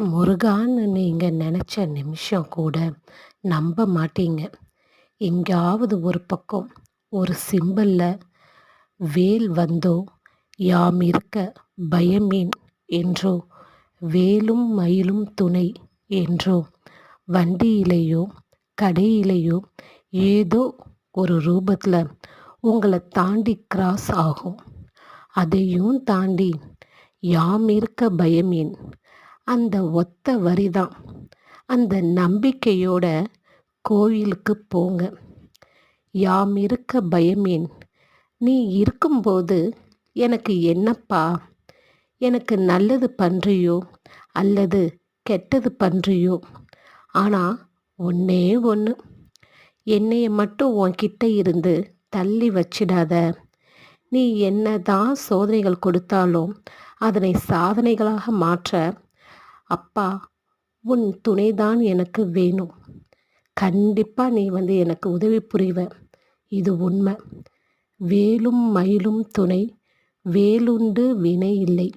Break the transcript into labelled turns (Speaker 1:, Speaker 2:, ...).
Speaker 1: முருகான்னு நீங்கள் நினச்ச நிமிஷம் கூட நம்ப மாட்டீங்க. எங்கேயாவது ஒரு பக்கம் ஒரு சிம்பலில் வேல் வந்தோ, யாம் இருக்க பயமேன் என்றோ, வேலும் மயிலும் துணை என்றோ, வண்டியிலேயோ கடையிலேயோ ஏதோ ஒரு ரூபத்தில் உங்களை தாண்டி கிராஸ் ஆகும். அதையும் தாண்டி யாம் இருக்க பயமேன் அந்த ஒத்த வரிதான். அந்த நம்பிக்கையோட கோயிலுக்கு போங்க. யாம் இருக்க பயமேன் நீ இருக்கும்போது எனக்கு என்னப்பா? எனக்கு நல்லது பண்ணுறியோ அல்லது கெட்டது பண்ணுறியோ ஆனால் ஒன்றே ஒன்று என்னைய மட்டும் உன்கிட்ட இருந்து தள்ளி வச்சிடாத. நீ என்ன தான் சோதனைகள் கொடுத்தாலும் அதனை சாதனைகளாக மாற்ற அப்பா உன் துணைதான் எனக்கு வேணும். கண்டிப்பாக நீ வந்து எனக்கு உதவி புரிவ. இது உண்மை வேலும் மயிலும் துணை வேலுண்டு வினை இல்லை.